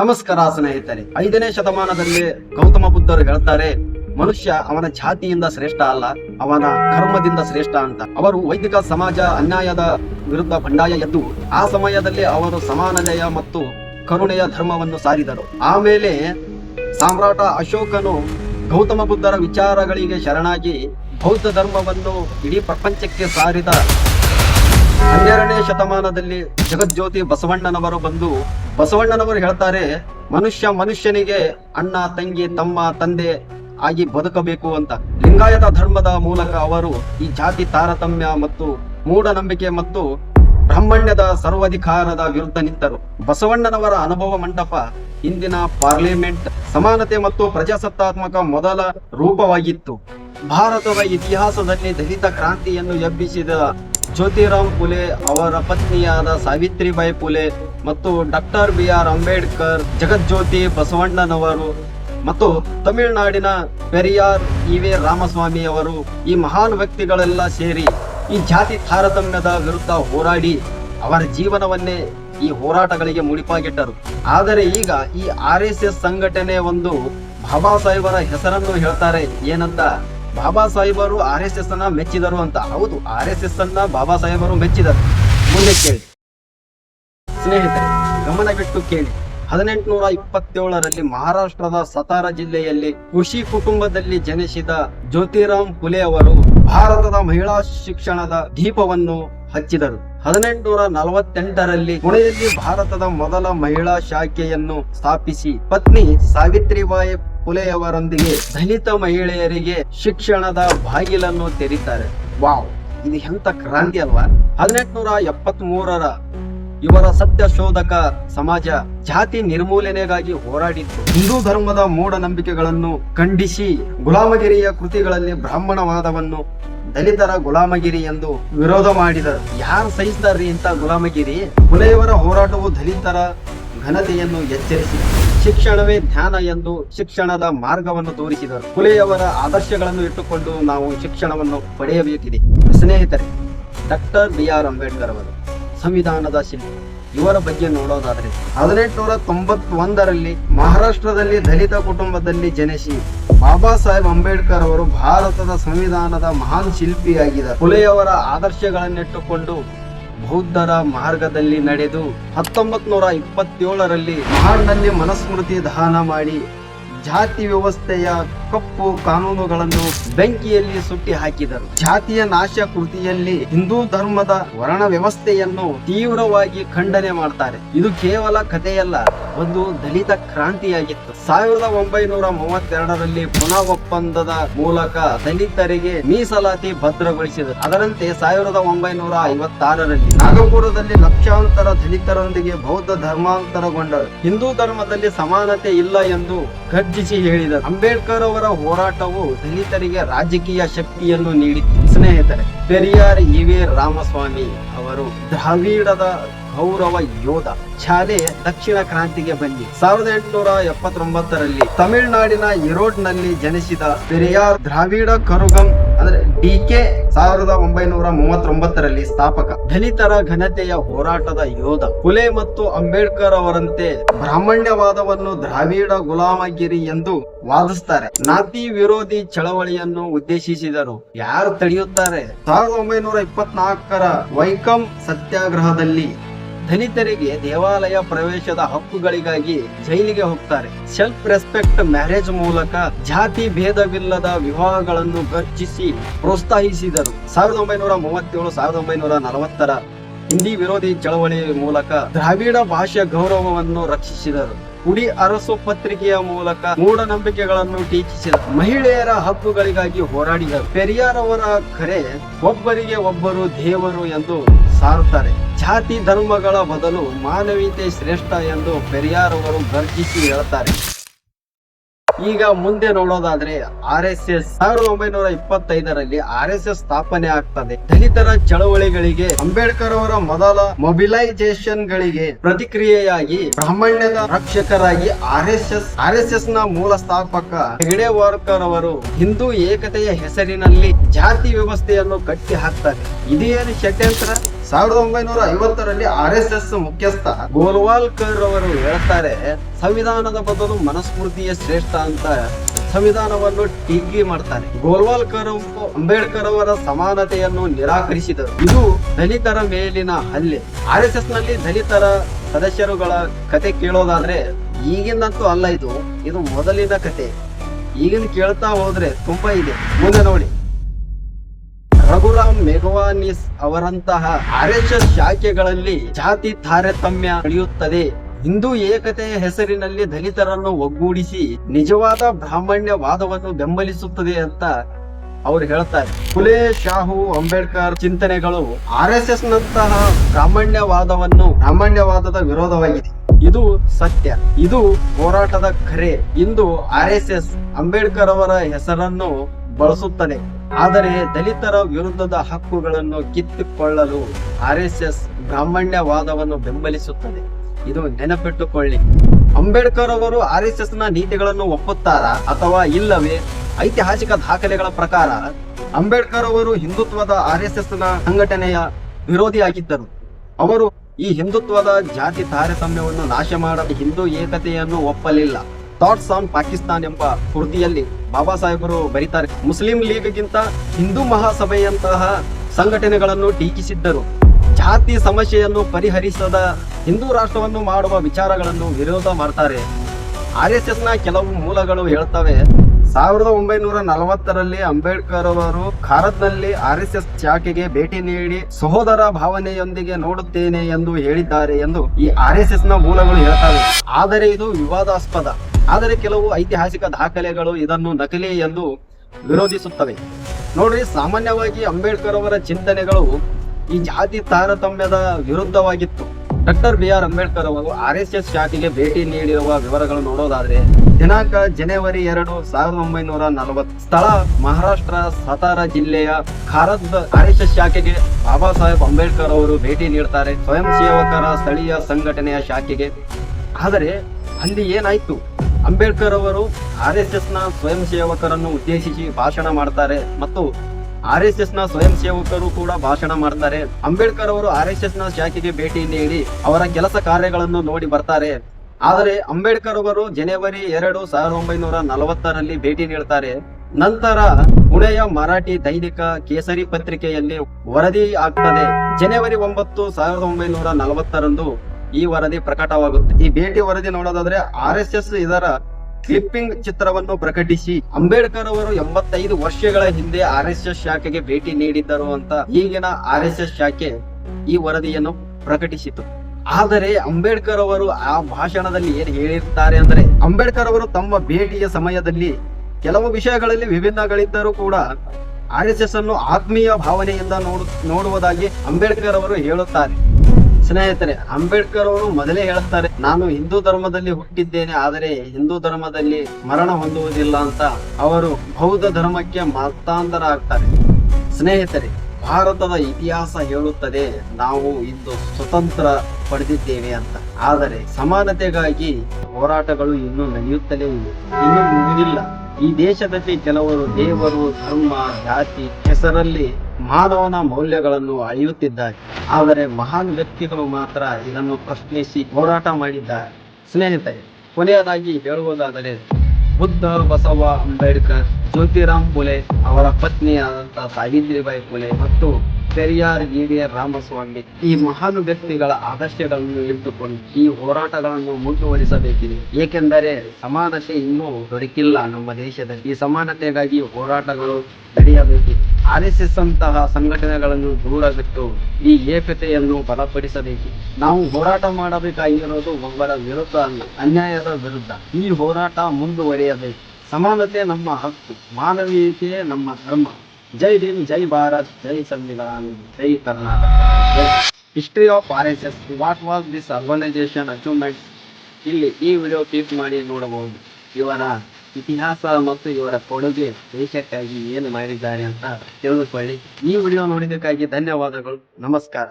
ನಮಸ್ಕಾರ ಸ್ನೇಹಿತರೆ. ಐದನೇ ಶತಮಾನದಲ್ಲಿ ಗೌತಮ ಬುದ್ಧರು ಹೇಳ್ತಾರೆ, ಮನುಷ್ಯ ಅವನ ಜಾತಿಯಿಂದ ಶ್ರೇಷ್ಠ ಅಲ್ಲ, ಅವನ ಕರ್ಮದಿಂದ ಶ್ರೇಷ್ಠ ಅಂತ. ಅವರು ವೈದಿಕ ಸಮಾಜ ಅನ್ಯಾಯದ ವಿರುದ್ಧ ಬಂಡಾಯ ಎದ್ದು, ಆ ಸಮಯದಲ್ಲಿ ಅವರು ಸಮಾನತೆಯ ಮತ್ತು ಕರುಣೆಯ ಧರ್ಮವನ್ನು ಸಾರಿದರು. ಆಮೇಲೆ ಸಾಮ್ರಾಟ ಅಶೋಕನು ಗೌತಮ ಬುದ್ಧರ ವಿಚಾರಗಳಿಗೆ ಶರಣಾಗಿ ಬೌದ್ಧ ಧರ್ಮವನ್ನು ಇಡೀ ಪ್ರಪಂಚಕ್ಕೆ ಸಾರಿದ ಹನ್ನೆರಡನೇ ಶತಮಾನದಲ್ಲಿ ಜಗಜ್ಯೋತಿ ಬಸವಣ್ಣನವರು ಬಂದು ಬಸವಣ್ಣನವರು ಹೇಳ್ತಾರೆ, ಮನುಷ್ಯ ಮನುಷ್ಯನಿಗೆ ಅಣ್ಣ, ತಂಗಿ, ತಮ್ಮ, ತಂದೆ ಆಗಿ ಬದುಕಬೇಕು ಅಂತ. ಲಿಂಗಾಯತ ಧರ್ಮದ ಮೂಲಕ ಅವರು ಈ ಜಾತಿ ತಾರತಮ್ಯ ಮತ್ತು ಮೂಢನಂಬಿಕೆ ಮತ್ತು ಬ್ರಾಹ್ಮಣ್ಯದ ಸರ್ವಾಧಿಕಾರದ ವಿರುದ್ಧ ನಿಂತರು. ಬಸವಣ್ಣನವರ ಅನುಭವ ಮಂಟಪ ಇಂದಿನ ಪಾರ್ಲಿಮೆಂಟ್ ಸಮಾನತೆ ಮತ್ತು ಪ್ರಜಾಸತ್ತಾತ್ಮಕ ಮೊದಲ ರೂಪವಾಗಿತ್ತು. ಭಾರತದ ಇತಿಹಾಸದಲ್ಲಿ ದಲಿತ ಕ್ರಾಂತಿಯನ್ನು ಎಬ್ಬಿಸಿದ ಜ್ಯೋತಿರಾಮ್ ಫುಲೆ ಅವರ ಪತ್ನಿಯಾದ ಸಾವಿತ್ರಿಬಾಯಿ ಫುಲೆ ಮತ್ತು ಡಾಕ್ಟರ್ ಬಿ ಆರ್ ಅಂಬೇಡ್ಕರ್, ಜಗಜ್ಯೋತಿ ಬಸವಣ್ಣನವರು ಮತ್ತು ತಮಿಳುನಾಡಿನ ಪೆರಿಯಾರ್ ಇ ವಿ ರಾಮಸ್ವಾಮಿ ಅವರು ಈ ಮಹಾನ್ ವ್ಯಕ್ತಿಗಳೆಲ್ಲ ಸೇರಿ ಈ ಜಾತಿ ತಾರತಮ್ಯದ ವಿರುದ್ಧ ಹೋರಾಡಿ ಅವರ ಜೀವನವನ್ನೇ ಈ ಹೋರಾಟಗಳಿಗೆ ಮುಡಿಪಾಗಿಟ್ಟರು. ಆದರೆ ಈಗ ಈ ಆರ್ ಎಸ್ ಎಸ್ ಸಂಘಟನೆ ಒಂದು ಬಾಬಾ ಸಾಹೇಬರ ಹೆಸರನ್ನು ಹೇಳ್ತಾರೆ, ಏನಂತ? ಬಾಬಾ ಸಾಹೇಬರು ಆರ್ ಎಸ್ ಎಸ್ ಅನ್ನ ಮೆಚ್ಚಿದರು ಅಂತ. ಹೌದು, ಆರ್ ಎಸ್ ಎಸ್ ಅನ್ನ ಬಾಬಾ ಸಾಹೇಬರು ಮೆಚ್ಚಿದರು. ಮುಂದೆ ಕೇಳಿ. ಸ್ನೇಹಿತರೆ ಗಮನವಿಟ್ಟು ಕೇಳಿ. ಹದಿನೆಂಟುನೂರ ಇಪ್ಪತ್ತೇಳರಲ್ಲಿ ಮಹಾರಾಷ್ಟ್ರದ ಸತಾರ ಜಿಲ್ಲೆಯಲ್ಲಿ ಕೃಷಿ ಕುಟುಂಬದಲ್ಲಿ ಜನಿಸಿದ ಜ್ಯೋತಿರಾಮ್ ಫುಲೆ ಅವರು ಭಾರತದ ಮಹಿಳಾ ಶಿಕ್ಷಣದ ದೀಪವನ್ನು ಹಚ್ಚಿದರು. ಹದಿನೆಂಟುನೂರ ನಲವತ್ತೆಂಟರಲ್ಲಿ ಪುಣೆಯಲ್ಲಿ ಭಾರತದ ಮೊದಲ ಮಹಿಳಾ ಶಾಖೆಯನ್ನು ಸ್ಥಾಪಿಸಿ ಪತ್ನಿ ಸಾವಿತ್ರಿಬಾಯಿ ಫುಲೆಯವರೊಂದಿಗೆ ದಲಿತ ಮಹಿಳೆಯರಿಗೆ ಶಿಕ್ಷಣದ ಬಾಗಿಲನ್ನು ತೆರೀತಾರೆ. ವಾವ್, ಇದು ಎಂತ ಕ್ರಾಂತಿ ಅಲ್ವಾ? ಹದಿನೆಂಟುನೂರ ಎಪ್ಪತ್ತ್ ಮೂರರ ಇವರ ಸತ್ಯ ಶೋಧಕ ಸಮಾಜ ಜಾತಿ ನಿರ್ಮೂಲನೆಗಾಗಿ ಹೋರಾಡಿತ್ತು ಹಿಂದೂ ಧರ್ಮದ ಮೂಢನಂಬಿಕೆಗಳನ್ನು ಖಂಡಿಸಿ ಗುಲಾಮಗಿರಿಯ ಕೃತಿಗಳಲ್ಲಿ ಬ್ರಾಹ್ಮಣವಾದವನ್ನು ದಲಿತರ ಗುಲಾಮಗಿರಿ ಎಂದು ವಿರೋಧ ಮಾಡಿದರು. ಯಾರು ಸಹಿಸ್ತಾರ್ರಿ ಇಂಥ ಗುಲಾಮಗಿರಿ? ಪುಲೆಯವರ ಹೋರಾಟವು ದಲಿತರ ಘನತೆಯನ್ನು ಎಚ್ಚರಿಸಿ ಶಿಕ್ಷಣವೇ ಧ್ಯಾನ ಎಂದು ಶಿಕ್ಷಣದ ಮಾರ್ಗವನ್ನು ತೋರಿಸಿದರು. ಪುಲೆಯವರ ಆದರ್ಶಗಳನ್ನು ಇಟ್ಟುಕೊಂಡು ನಾವು ಶಿಕ್ಷಣವನ್ನು ಪಡೆಯಬೇಕಿದೆ. ಸ್ನೇಹಿತರೆ, ಡಾಕ್ಟರ್ ಬಿ ಆರ್ ಅಂಬೇಡ್ಕರ್ ಅವರು ಸಂವಿಧಾನದ ಶಿಲ್ಪಿ. ಇವರ ಬಗ್ಗೆ ನೋಡೋದಾದ್ರೆ ಹದಿನೆಂಟುನೂರ ತೊಂಬತ್ತೊಂದರಲ್ಲಿ ಮಹಾರಾಷ್ಟ್ರದಲ್ಲಿ ದಲಿತ ಕುಟುಂಬದಲ್ಲಿ ಜನಿಸಿ ಬಾಬಾ ಸಾಹೇಬ್ ಅಂಬೇಡ್ಕರ್ ಅವರು ಭಾರತದ ಸಂವಿಧಾನದ ಮಹಾನ್ ಶಿಲ್ಪಿಯಾಗಿದ್ದಾರೆ. ಪುಲೆಯವರ ಆದರ್ಶಗಳನ್ನಿಟ್ಟುಕೊಂಡು ಬೌದ್ಧರ ಮಾರ್ಗದಲ್ಲಿ ನಡೆದು ಹತ್ತೊಂಬತ್ ನೂರ ಇಪ್ಪತ್ತೇಳರಲ್ಲಿ ಮಹಾಡ್ನಲ್ಲಿ ಮನಸ್ಮೃತಿ ದಹನ ಮಾಡಿ ಜಾತಿ ವ್ಯವಸ್ಥೆಯ ಕಪ್ಪು ಕಾನೂನುಗಳನ್ನು ಬೆಂಕಿಯಲ್ಲಿ ಸುಟ್ಟಿ ಹಾಕಿದರು. ಜಾತಿಯ ನಾಶ ಕೃತಿಯಲ್ಲಿ ಹಿಂದೂ ಧರ್ಮದ ವರ್ಣ ವ್ಯವಸ್ಥೆಯನ್ನು ತೀವ್ರವಾಗಿ ಖಂಡನೆ ಮಾಡ್ತಾರೆ. ಇದು ಕೇವಲ ಕಥೆಯಲ್ಲ, ಒಂದು ದಲಿತ ಕ್ರಾಂತಿಯಾಗಿತ್ತು. ಸಾವಿರದ ಒಂಬೈನೂರ ಮೂವತ್ತೆರಡರಲ್ಲಿ ಪುನಃ ಒಪ್ಪಂದದ ಮೂಲಕ ದಲಿತರಿಗೆ ಮೀಸಲಾತಿ ಭದ್ರಗೊಳಿಸಿದರು. ಅದರಂತೆ ಸಾವಿರದ ಒಂಬೈನೂರ ಐವತ್ತಾರರಲ್ಲಿ ನಾಗಪುರದಲ್ಲಿ ಲಕ್ಷಾಂತರ ದಲಿತರೊಂದಿಗೆ ಬೌದ್ಧ ಧರ್ಮಾಂತರಗೊಂಡರು. ಹಿಂದೂ ಧರ್ಮದಲ್ಲಿ ಸಮಾನತೆ ಇಲ್ಲ ಎಂದು ಗರ್ಜಿಸಿ ಹೇಳಿದರು. ಅಂಬೇಡ್ಕರ್ ಅವರ ಹೋರಾಟವು ದಲಿತರಿಗೆ ರಾಜಕೀಯ ಶಕ್ತಿಯನ್ನು ನೀಡಿತು ಸ್ನೇಹಿತರೆ, ಪೆರಿಯಾರ್ ಇ ವಿ ರಾಮಸ್ವಾಮಿ ಅವರು ದ್ರಾವಿಡದ ಗೌರವ ಯೋಧ ಶಾಲೆ ದಕ್ಷಿಣ ಕ್ರಾಂತಿಗೆ ಬನ್ನಿ ಸಾವಿರದ ಎಂಟುನೂರ ಎಪ್ಪತ್ತೊಂಬತ್ತರಲ್ಲಿ ತಮಿಳುನಾಡಿನ ಇರೋಡ್ನಲ್ಲಿ ಜನಿಸಿದ ಪೆರಿಯಾರ್ ದ್ರಾವಿಡ ಕರುಗಂ, ಅಂದ್ರೆ ಡಿ ಕೆ ಸಾವಿರದ ಒಂಬೈನೂರ ಮೂವತ್ತೊಂಬತ್ತರಲ್ಲಿ ಸ್ಥಾಪಕ. ದಲಿತರ ಘನತೆಯ ಹೋರಾಟದ ಯೋಧ. ಪುಲೆ ಮತ್ತು ಅಂಬೇಡ್ಕರ್ ಅವರಂತೆ ಬ್ರಾಹ್ಮಣ್ಯವಾದವನ್ನು ದ್ರಾವಿಡ ಗುಲಾಮಗಿರಿ ಎಂದು ವಾದಿಸ್ತಾರೆ. ನಾತಿ ವಿರೋಧಿ ಚಳವಳಿಯನ್ನು ಉದ್ದೇಶಿಸಿದರು. ಯಾರು ತಡೆಯುತ್ತಾರೆ? ಸಾವಿರದ ಒಂಬೈನೂರ ಇಪ್ಪತ್ನಾಲ್ಕರ ವೈಕಂ ಸತ್ಯಾಗ್ರಹದಲ್ಲಿ ದಲಿತರಿಗೆ ದೇವಾಲಯ ಪ್ರವೇಶದ ಹಕ್ಕುಗಳಿಗಾಗಿ ಜೈಲಿಗೆ ಹೋಗ್ತಾರೆ. ಸೆಲ್ಫ್ ರೆಸ್ಪೆಕ್ಟ್ ಮ್ಯಾರೇಜ್ ಮೂಲಕ ಜಾತಿ ಭೇದವಿಲ್ಲದ ವಿವಾಹಗಳನ್ನು ಗರ್ಜಿಸಿ ಪ್ರೋತ್ಸಾಹಿಸಿದರು. ಸಾವಿರದ ಒಂಬೈನೂರ ಮೂವತ್ತೇಳು, ಸಾವಿರದ ಒಂಬೈನೂರ ನಲವತ್ತರ ಹಿಂದಿ ವಿರೋಧಿ ಚಳವಳಿ ಮೂಲಕ ದ್ರಾವಿಡ ಭಾಷೆಯ ಗೌರವವನ್ನು ರಕ್ಷಿಸಿದರು. ಉಡಿ ಅರಸು ಪತ್ರಿಕೆಯ ಮೂಲಕ ಮೂಢನಂಬಿಕೆಗಳನ್ನು ಟೀಕಿಸಿದರು. ಮಹಿಳೆಯರ ಹಕ್ಕುಗಳಿಗಾಗಿ ಹೋರಾಡಿದರು. ಪೆರಿಯಾರ್ ಅವರ ಕರೆ ಒಬ್ಬರಿಗೆ ಒಬ್ಬರು ದೇವರು ಎಂದು ಸಾರುತ್ತಾರೆ. ಜಾತಿ ಧರ್ಮಗಳ ಬದಲು ಮಾನವೀಯತೆ ಶ್ರೇಷ್ಠ ಎಂದು ಪೆರಿಯಾರ್ ಅವರು ಗರ್ಜಿಸಿ ಹೇಳ್ತಾರೆ ಈಗ ಮುಂದೆ ನೋಡೋದಾದ್ರೆ ಆರ್ ಎಸ್ ಎಸ್ ಸಾವಿರದ ಒಂಬೈನೂರ ಇಪ್ಪತ್ತೈದರಲ್ಲಿ ಆರ್ ಎಸ್ ಎಸ್ ಸ್ಥಾಪನೆ ಆಗ್ತದೆ. ದಲಿತರ ಚಳವಳಿಗಳಿಗೆ ಅಂಬೇಡ್ಕರ್ ಅವರ ಮೊದಲ ಮೊಬಿಲೈಸೇಷನ್ ಗಳಿಗೆ ಪ್ರತಿಕ್ರಿಯೆಯಾಗಿ ಬ್ರಾಹ್ಮಣ್ಯದ ರಕ್ಷಕರಾಗಿ R S S, R S ಎಸ್ನ ಮೂಲ ಸ್ಥಾಪಕ ಹೆಗಡೆ ವಾರ್ಕರ್ ಅವರು ಹಿಂದೂ ಏಕತೆಯ ಹೆಸರಿನಲ್ಲಿ ಜಾತಿ ವ್ಯವಸ್ಥೆಯನ್ನು ಕಟ್ಟಿ ಹಾಕ್ತಾರೆ. ಇದೇನು ಷಡ್ಯಂತ್ರ? ಸಾವಿರದ ಒಂಬೈನೂರ ಐವತ್ತರಲ್ಲಿ ಆರ್ ಎಸ್ ಎಸ್ ಮುಖ್ಯಸ್ಥ ಗೋಲ್ವಾಲ್ಕರ್ ಅವರು ಹೇಳ್ತಾರೆ, ಸಂವಿಧಾನದ ಬದಲು ಮನಸ್ಫೂರ್ತಿಯ ಶ್ರೇಷ್ಠ ಅಂತ ಸಂವಿಧಾನವನ್ನು ಟೀಕೆ ಮಾಡ್ತಾರೆ. ಗೋಲ್ವಾಲ್ಕರ್ ಅಂಬೇಡ್ಕರ್ ಅವರ ಸಮಾನತೆಯನ್ನು ನಿರಾಕರಿಸಿದರು. ಇದು ದಲಿತರ ಮೇಲಿನ ಹಲ್ಲೆ. ಆರ್ ಎಸ್ನಲ್ಲಿ ದಲಿತರ ಸದಸ್ಯರುಗಳ ಕತೆ ಕೇಳೋದಾದ್ರೆ ಈಗಿನಂತೂ ಅಲ್ಲ ಇದು ಇದು ಮೊದಲಿನ ಕತೆ. ಈಗಿನ ಕೇಳ್ತಾ ಹೋದ್ರೆ ತುಂಬಾ ಇದೆ. ಮುಂದೆ ನೋಡಿ. ರಘುರಾಮ್ ಮೆಘವಾನಿಸ್ ಅವರಂತಹ ಆರ್ ಎಸ್ ಎಸ್ ಶಾಖೆಗಳಲ್ಲಿ ಜಾತಿ ತಾರತಮ್ಯ ನಡೆಯುತ್ತದೆ. ಹಿಂದೂ ಏಕತೆಯ ಹೆಸರಿನಲ್ಲಿ ದಲಿತರನ್ನು ಒಗ್ಗೂಡಿಸಿ ನಿಜವಾದ ಬ್ರಾಹ್ಮಣ್ಯವಾದವನ್ನು ಬೆಂಬಲಿಸುತ್ತದೆ ಅಂತ ಅವ್ರು ಹೇಳ್ತಾರೆ. ಫುಲೆ ಶಾಹು ಅಂಬೇಡ್ಕರ್ ಚಿಂತನೆಗಳು ಆರ್ ಎಸ್ ಎಸ್ ನಂತಹ ಬ್ರಾಹ್ಮಣ್ಯವಾದವನ್ನು ಬ್ರಾಹ್ಮಣ್ಯವಾದದ ವಿರೋಧವಾಗಿದೆ. ಇದು ಸತ್ಯ. ಇದು ಹೋರಾಟದ ಖರೆ ಇಂದು ಆರ್ ಎಸ್ ಎಸ್ ಅಂಬೇಡ್ಕರ್ ಅವರ ಹೆಸರನ್ನು ಬಳಸುತ್ತದೆ ಆದರೆ ದಲಿತರ ವಿರುದ್ಧದ ಹಕ್ಕುಗಳನ್ನು ಕಿತ್ತುಕೊಳ್ಳಲು ಆರ್ ಎಸ್ ಎಸ್ ಬ್ರಾಹ್ಮಣ್ಯವಾದವನ್ನು ಬೆಂಬಲಿಸುತ್ತದೆ. ಇದು ನೆನಪಿಟ್ಟುಕೊಳ್ಳಿ. ಅಂಬೇಡ್ಕರ್ ಅವರು ಆರ್ ಎಸ್ ಎಸ್ನ ನೀತಿಗಳನ್ನು ಒಪ್ಪುತ್ತಾರಾ ಅಥವಾ ಇಲ್ಲವೇ? ಐತಿಹಾಸಿಕ ದಾಖಲೆಗಳ ಪ್ರಕಾರ ಅಂಬೇಡ್ಕರ್ ಅವರು ಹಿಂದುತ್ವದ ಆರ್ ಎಸ್ ಎಸ್ನ ಸಂಘಟನೆಯ ವಿರೋಧಿಯಾಗಿದ್ದರು. ಅವರು ಈ ಹಿಂದುತ್ವದ ಜಾತಿ ತಾರತಮ್ಯವನ್ನು ನಾಶ ಮಾಡಲು ಹಿಂದೂ ಏಕತೆಯನ್ನು ಒಪ್ಪಲಿಲ್ಲ. ಥಾಟ್ಸ್ ಆನ್ ಪಾಕಿಸ್ತಾನ್ ಎಂಬ ಕೃತಿಯಲ್ಲಿ ಬಾಬಾ ಸಾಹೇಬರು ಬರೀತಾರೆ. ಮುಸ್ಲಿಂ ಲೀಗ್ಗಿಂತ ಹಿಂದೂ ಮಹಾಸಭೆಯಂತಹ ಸಂಘಟನೆಗಳನ್ನು ಟೀಕಿಸಿದ್ದರು. ಜಾತಿ ಸಮಸ್ಯೆಯನ್ನು ಪರಿಹರಿಸದ ಹಿಂದೂ ರಾಷ್ಟ್ರವನ್ನು ಮಾಡುವ ವಿಚಾರಗಳನ್ನು ವಿರೋಧ ಮಾಡ್ತಾರೆ. ಆರ್ ಎಸ್ ಎಸ್ನ ಕೆಲವು ಮೂಲಗಳು ಹೇಳ್ತವೆ. ಸಾವಿರದ ಒಂಬೈನೂರ ನಲವತ್ತರಲ್ಲಿ ಅಂಬೇಡ್ಕರ್ ಅವರು ಭಾರತ್ನಲ್ಲಿ ಆರ್ ಎಸ್ ಎಸ್ ಶಾಖೆಗೆ ಭೇಟಿ ನೀಡಿ ಸಹೋದರ ಭಾವನೆಯೊಂದಿಗೆ ನೋಡುತ್ತೇನೆ ಎಂದು ಹೇಳಿದ್ದಾರೆ ಎಂದು ಈ ಆರ್ ಎಸ್ ಎಸ್ ಮೂಲಗಳು ಹೇಳ್ತವೆ. ಆದರೆ ಇದು ವಿವಾದಾಸ್ಪದ. ಆದರೆ ಕೆಲವು ಐತಿಹಾಸಿಕ ದಾಖಲೆಗಳು ಇದನ್ನು ನಕಲಿ ಎಂದು ವಿರೋಧಿಸುತ್ತವೆ. ನೋಡ್ರಿ, ಸಾಮಾನ್ಯವಾಗಿ ಅಂಬೇಡ್ಕರ್ ಅವರ ಚಿಂತನೆಗಳು ಈ ಜಾತಿ ತಾರತಮ್ಯದ ವಿರುದ್ಧವಾಗಿತ್ತು. ಡಾಕ್ಟರ್ ಬಿ ಆರ್ ಅಂಬೇಡ್ಕರ್ ಅವರು ಆರ್ ಎಸ್ ಎಸ್ ಶಾಖೆಗೆ ಭೇಟಿ ನೀಡಿರುವ ವಿವರಗಳು ನೋಡೋದಾದ್ರೆ, ದಿನಾಂಕ ಜನವರಿ ಎರಡು ಸಾವಿರದ ಒಂಬೈನೂರ ನಲವತ್ತು, ಸ್ಥಳ ಮಹಾರಾಷ್ಟ್ರ, ಸತಾರ ಜಿಲ್ಲೆಯ ಖಾರದ್ ಆರ್ ಎಸ್ ಎಸ್ ಶಾಖೆಗೆ ಬಾಬಾ ಸಾಹೇಬ್ ಅಂಬೇಡ್ಕರ್ ಅವರು ಭೇಟಿ ನೀಡ್ತಾರೆ. ಸ್ವಯಂ ಸೇವಕರ ಸ್ಥಳೀಯ ಸಂಘಟನೆಯ ಶಾಖೆಗೆ. ಆದರೆ, ಅಲ್ಲಿ ಏನಾಯ್ತು? ಅಂಬೇಡ್ಕರ್ ಅವರು ಆರ್ ಎಸ್ ಎಸ್ನ ಸ್ವಯಂ ಸೇವಕರನ್ನು ಉದ್ದೇಶಿಸಿ ಭಾಷಣ ಮಾಡ್ತಾರೆ ಮತ್ತು ಆರ್ ಎಸ್ ಎಸ್ನ ಸ್ವಯಂ ಸೇವಕರು ಕೂಡ ಭಾಷಣ ಮಾಡ್ತಾರೆ. ಅಂಬೇಡ್ಕರ್ ಅವರು ಆರ್ ಎಸ್ ಎಸ್ನ ಶಾಖೆಗೆ ಭೇಟಿ ನೀಡಿ ಅವರ ಕೆಲಸ ಕಾರ್ಯಗಳನ್ನು ನೋಡಿ ಬರ್ತಾರೆ. ಆದರೆ ಅಂಬೇಡ್ಕರ್ ಅವರು ಜನವರಿ ಎರಡು ಸಾವಿರದ ಒಂಬೈನೂರ ನಲವತ್ತರಲ್ಲಿ ಭೇಟಿ ನೀಡ್ತಾರೆ. ನಂತರ ಪುಣೆಯ ಮರಾಠಿ ದೈನಿಕ ಕೇಸರಿ ಪತ್ರಿಕೆಯಲ್ಲಿ ವರದಿ ಆಗ್ತದೆ. ಜನವರಿ ಒಂಬತ್ತು ಸಾವಿರದ ಒಂಬೈನೂರ ನಲವತ್ತರಂದು ಈ ವರದಿ ಪ್ರಕಟವಾಗುತ್ತೆ. ಈ ಭೇಟಿ ವರದಿ ನೋಡೋದಾದ್ರೆ ಆರ್ ಎಸ್ ಎಸ್ ಇದರ ಕ್ಲಿಪ್ಪಿಂಗ್ ಚಿತ್ರವನ್ನು ಪ್ರಕಟಿಸಿ ಅಂಬೇಡ್ಕರ್ ಅವರು ಎಂಬತ್ತೈದು ವರ್ಷಗಳ ಹಿಂದೆ ಆರ್ ಎಸ್ ಎಸ್ ಶಾಖೆಗೆ ಭೇಟಿ ನೀಡಿದ್ದರು ಅಂತ ಈಗಿನ ಆರ್ ಎಸ್ ಎಸ್ ಶಾಖೆ ಈ ವರದಿಯನ್ನು ಪ್ರಕಟಿಸಿತು. ಆದರೆ ಅಂಬೇಡ್ಕರ್ ಅವರು ಆ ಭಾಷಣದಲ್ಲಿ ಏನ್ ಹೇಳಿರ್ತಾರೆ ಅಂದ್ರೆ ಅಂಬೇಡ್ಕರ್ ಅವರು ತಮ್ಮ ಭೇಟಿಯ ಸಮಯದಲ್ಲಿ ಕೆಲವು ವಿಷಯಗಳಲ್ಲಿ ವಿಭಿನ್ನಗಳಿದ್ದರೂ ಕೂಡ ಆರ್ ಎಸ್ ಎಸ್ ಅನ್ನು ಆತ್ಮೀಯ ಭಾವನೆಯಿಂದ ನೋಡು, ನೋಡುವುದಾಗಿ ಅಂಬೇಡ್ಕರ್ ಅವರು ಹೇಳುತ್ತಾರೆ. ಸ್ನೇಹಿತರೆ, ಅಂಬೇಡ್ಕರ್ ಅವರು ಮೊದಲೇ ಹೇಳ್ತಾರೆ, ನಾನು ಹಿಂದೂ ಧರ್ಮದಲ್ಲಿ ಹುಟ್ಟಿದ್ದೇನೆ, ಆದರೆ ಹಿಂದೂ ಧರ್ಮದಲ್ಲಿ ಮರಣ ಹೊಂದುವುದಿಲ್ಲ ಅಂತ ಅವರು ಬೌದ್ಧ ಧರ್ಮಕ್ಕೆ ಮತಾಂತರ ಆಗ್ತಾರೆ ಸ್ನೇಹಿತರೆ, ಭಾರತದ ಇತಿಹಾಸ ಹೇಳುತ್ತದೆ, ನಾವು ಇಂದು ಸ್ವತಂತ್ರ ಪಡೆದಿದ್ದೇವೆ ಅಂತ. ಆದರೆ ಸಮಾನತೆಗಾಗಿ ಹೋರಾಟಗಳು ಇನ್ನೂ ನಡೆಯುತ್ತಲೇ ಇವೆ ಇನ್ನೂ ಮುಗಿದಿಲ್ಲ ಈ ದೇಶದಲ್ಲಿ ಕೆಲವರು ದೇವರು, ಧರ್ಮ, ಜಾತಿ, ಹೆಸರಲ್ಲಿ ಮಾನವನ ಮೌಲ್ಯಗಳನ್ನು ಅಳೆಯುತ್ತಿದ್ದಾರೆ. ಆದರೆ ಮಹಾನ್ ವ್ಯಕ್ತಿಗಳು ಮಾತ್ರ ಇದನ್ನು ಪ್ರಶ್ನಿಸಿ ಹೋರಾಟ ಮಾಡಿದ್ದಾರೆ. ಸ್ನೇಹಿತರೆ, ಕೊನೆಯದಾಗಿ ಹೇಳುವುದಾದರೆ, ಬುದ್ಧ ಬಸವ ಅಂಬೇಡ್ಕರ್ ಜ್ಯೋತಿರಾಮ್ ಪುಲೆ ಅವರ ಪತ್ನಿಯಾದಂಥ ಸಾವಿತ್ರಿಬಾಯಿ ಪುಲೆ ಮತ್ತು ಪೆರಿಯಾರ್ ಇಡಿಯರ್ ರಾಮಸ್ವಾಮಿ ಈ ಮಹಾನ್ ವ್ಯಕ್ತಿಗಳ ಆದರ್ಶಗಳನ್ನು ಇಟ್ಟುಕೊಂಡು ಈ ಹೋರಾಟಗಳನ್ನು ಮುಂದುವರಿಸಬೇಕಿದೆ. ಏಕೆಂದರೆ ಸಮಾನತೆ ಇನ್ನೂ ದೊರಕಿಲ್ಲ ನಮ್ಮ ದೇಶದಲ್ಲಿ. ಈ ಸಮಾನತೆಗಾಗಿ ಹೋರಾಟಗಳು ನಡೆಯಬೇಕಿದೆ ಆರ್ ಎಸ್ ಅಂತಹ ಸಂಘಟನೆಗಳನ್ನು ದೂರವಿಟ್ಟು ಈ ಏಕತೆಯನ್ನು ಬಲಪಡಿಸಬೇಕು. ನಾವು ಹೋರಾಟ ಮಾಡಬೇಕಾಗಿರೋದು ಒಬ್ಬರ ವಿರುದ್ಧ ಅಲ್ಲ, ಅನ್ಯಾಯದ ವಿರುದ್ಧ. ಈ ಹೋರಾಟ ಮುಂದುವರಿಯಬೇಕು. ಸಮಾನತೆ ನಮ್ಮ ಹಕ್ಕು, ಮಾನವೀಯತೆ ನಮ್ಮ ಧರ್ಮ. ಜೈ ಭೀಮ್, ಜೈ ಭಾರತ್, ಜೈ ಸಂವಿಧಾನ, ಜೈ Karnataka. History of R S S what was this organisation achievement ಇಲ್ಲಿ ಈ ವಿಡಿಯೋ ಕ್ಲಿಕ್ ಮಾಡಿ ನೋಡಬಹುದು. ಇವರ ಇತಿಹಾಸ ಮತ್ತು ಇವರ ಕೊಡುಗೆ ದೇಶಕ್ಕಾಗಿ ಏನು ಮಾಡಿದ್ದಾರೆ ಅಂತ ತಿಳಿದುಕೊಳ್ಳಿ. ಈ ವಿಡಿಯೋ ನೋಡಿದ್ದಕ್ಕಾಗಿ ಧನ್ಯವಾದಗಳು. ನಮಸ್ಕಾರ.